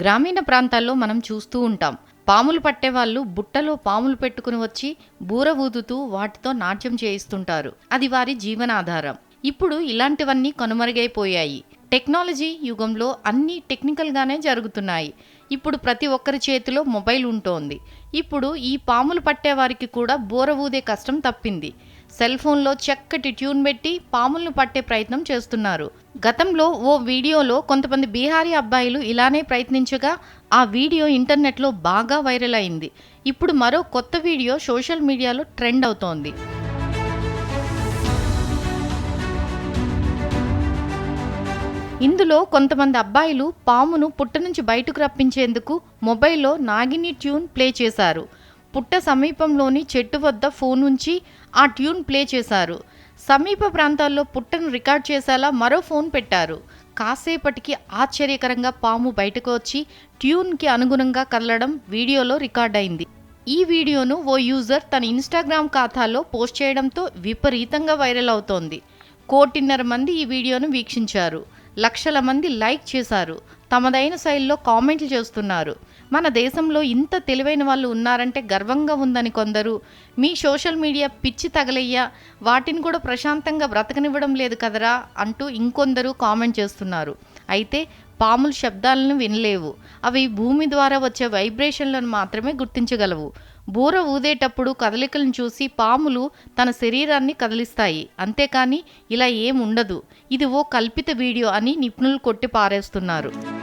గ్రామీణ ప్రాంతాల్లో మనం చూస్తూ ఉంటాం. పాములు పట్టేవాళ్ళు బుట్టలో పాములు పెట్టుకుని వచ్చి బూర ఊదుతూ వాటితో నాట్యం చేయిస్తుంటారు. అది వారి జీవనాధారం. ఇప్పుడు ఇలాంటివన్నీ కనుమరుగైపోయాయి. టెక్నాలజీ యుగంలో అన్నీ టెక్నికల్గానే జరుగుతున్నాయి. ఇప్పుడు ప్రతి ఒక్కరి చేతిలో మొబైల్ ఉంటోంది. ఇప్పుడు ఈ పాములు పట్టేవారికి కూడా బోర ఊదే కష్టం తప్పింది. సెల్ ఫోన్లో చక్కటి ట్యూన్ పెట్టి పాములను పట్టే ప్రయత్నం చేస్తున్నారు. గతంలో ఓ వీడియోలో కొంతమంది బీహారీ అబ్బాయిలు ఇలానే ప్రయత్నించగా ఆ వీడియో ఇంటర్నెట్లో బాగా వైరల్ అయింది. ఇప్పుడు మరో కొత్త వీడియో సోషల్ మీడియాలో ట్రెండ్ అవుతోంది. ఇందులో కొంతమంది అబ్బాయిలు పామును పుట్ట నుంచి బయటకు రప్పించేందుకు మొబైల్లో నాగిని ట్యూన్ ప్లే చేశారు. పుట్ట సమీపంలోని చెట్టు వద్ద ఫోన్ ఉంచి ఆ ట్యూన్ ప్లే చేశారు. సమీప ప్రాంతాల్లో పుట్టను రికార్డ్ చేసేలా మరో ఫోన్ పెట్టారు. కాసేపటికి ఆశ్చర్యకరంగా పాము బయటకు వచ్చి ట్యూన్కి అనుగుణంగా కదలడం వీడియోలో రికార్డ్ అయింది. ఈ వీడియోను ఓ యూజర్ తన ఇన్స్టాగ్రామ్ ఖాతాలో పోస్ట్ చేయడంతో విపరీతంగా వైరల్ అవుతోంది. కోటిన్నర మంది ఈ వీడియోను వీక్షించారు. లక్షల మంది లైక్ చేశారు. తమదైన శైలిలో కామెంట్లు చేస్తున్నారు. మన దేశంలో ఇంత తెలివైన వాళ్ళు ఉన్నారంటే గర్వంగా ఉందని కొందరు. మీ సోషల్ మీడియా పిచ్చి తగలయ్యా. వాటిని కూడా ప్రశాంతంగా బ్రతకనివ్వడం లేదు కదరా అంటూ ఇంకొందరు కామెంట్ చేస్తున్నారు. అయితే పాముల శబ్దాలను వినలేవు. అవి భూమి ద్వారా వచ్చే వైబ్రేషన్లను మాత్రమే గుర్తించగలవు. బూర ఊదేటప్పుడు కదలికలను చూసి పాములు తన శరీరాన్ని కదిలిస్తాయి. అంతేకాని ఇలా ఏముండదు. ఇది ఓ కల్పిత వీడియో అని నిపుణులు కొట్టి పారేస్తున్నారు.